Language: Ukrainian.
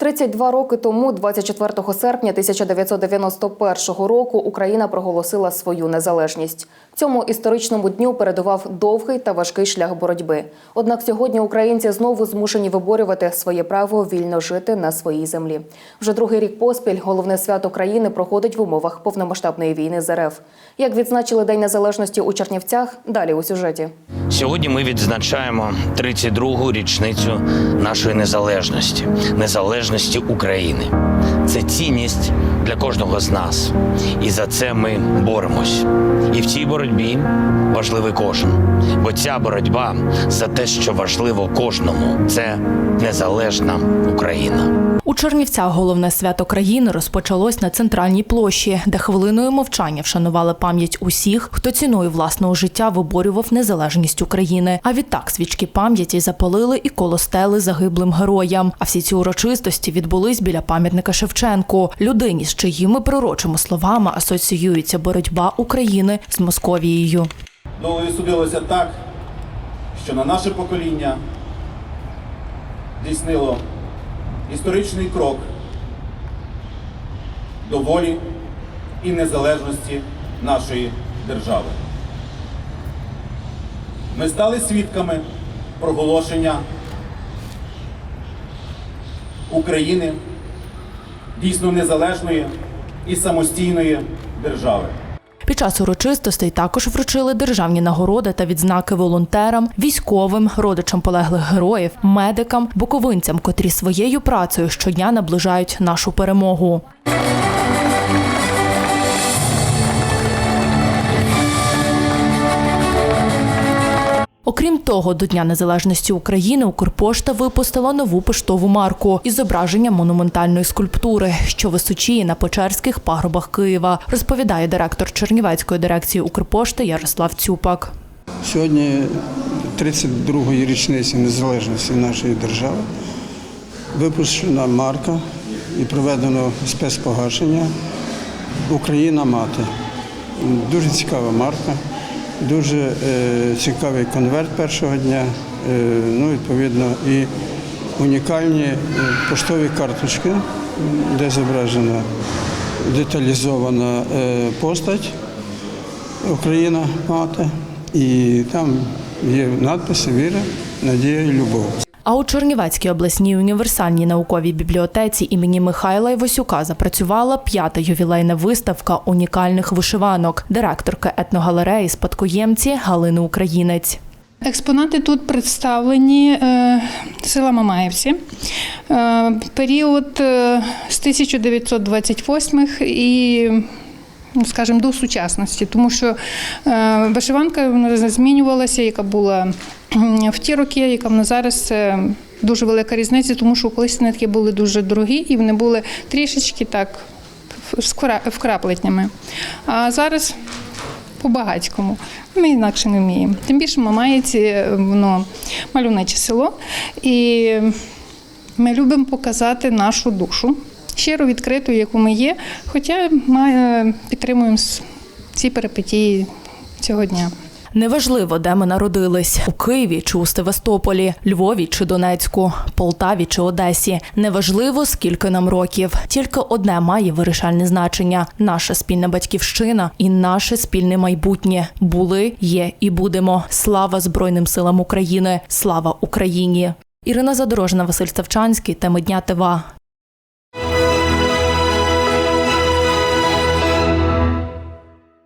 32 роки тому, 24 серпня 1991 року, Україна проголосила свою незалежність. Цьому історичному дню передував довгий та важкий шлях боротьби. Однак сьогодні українці знову змушені виборювати своє право вільно жити на своїй землі. Вже другий рік поспіль головне свято країни проходить в умовах повномасштабної війни з РФ. Як відзначили День Незалежності у Чернівцях? Далі у сюжеті. Сьогодні ми відзначаємо 32-гу річницю нашої незалежності, незалежності України. Це цінність для кожного з нас, і за це ми боремось. І в цій боротьбі важливий кожен, бо ця боротьба за те, що важливо кожному, це незалежна Україна. У Чернівцях головне свято країни розпочалось на центральній площі, де хвилиною мовчання вшанували пам'ять усіх, хто ціною власного життя виборював незалежність України. А відтак свічки пам'яті запалили і коло стели загиблим героям. А всі ці урочистості відбулись біля пам'ятника Шевченку, людині, з чиїми пророчими словами асоціюється боротьба України з Московією. Долею судилося так, що на наше покоління здійснило історичний крок до волі і незалежності нашої держави. Ми стали свідками проголошення України дійсно незалежної і самостійної держави. Під час урочистостей також вручили державні нагороди та відзнаки волонтерам, військовим, родичам полеглих героїв, медикам, буковинцям, котрі своєю працею щодня наближають нашу перемогу. Окрім того, до Дня Незалежності України Укрпошта випустила нову поштову марку із зображенням монументальної скульптури, що височіє на Печерських пагорбах Києва, розповідає директор Чернівецької дирекції Укрпошти Ярослав Цюпак. Сьогодні 32-ї річниці незалежності нашої держави випущена марка і проведено спецпогашення Україна мати. Дуже цікава марка, дуже е, цікавий конверт першого дня, е, ну, відповідно, і унікальні е, поштові карточки, де зображена деталізована постать Україна мати. І там є надписи Віра, Надія і Любов. А у Чернівецькій обласній універсальній науковій бібліотеці імені Михайла Івасюка запрацювала п'ята ювілейна виставка унікальних вишиванок директорки етногалереї спадкоємці Галини Українець. Експонати тут представлені е, села Мамаєвці. Е, період е, з 1928 і, ну, скажімо, до сучасності, тому що вишиванка змінювалася, яка була в ті роки, яка вона зараз. Дуже велика різниця, тому що колись нитки були дуже дорогі і вони були трішечки так вкрапленнями. А зараз по-багатському. Ми інакше не вміємо. Тим більше Мамаєці, воно мальовниче село. І ми любимо показати нашу душу, щиро відкриту, яку ми є, хоча ми е, підтримуємо ці перипетії цього дня. Неважливо, де ми народились у Києві чи у Севастополі, Львові чи Донецьку, Полтаві чи Одесі. Неважливо, скільки нам років. Тільки одне має вирішальне значення: наша спільна батьківщина і наше спільне майбутнє були, є і будемо. Слава Збройним силам України! Слава Україні! Ірина Задорожна, Василь Ставчанський, теми дня ТВА.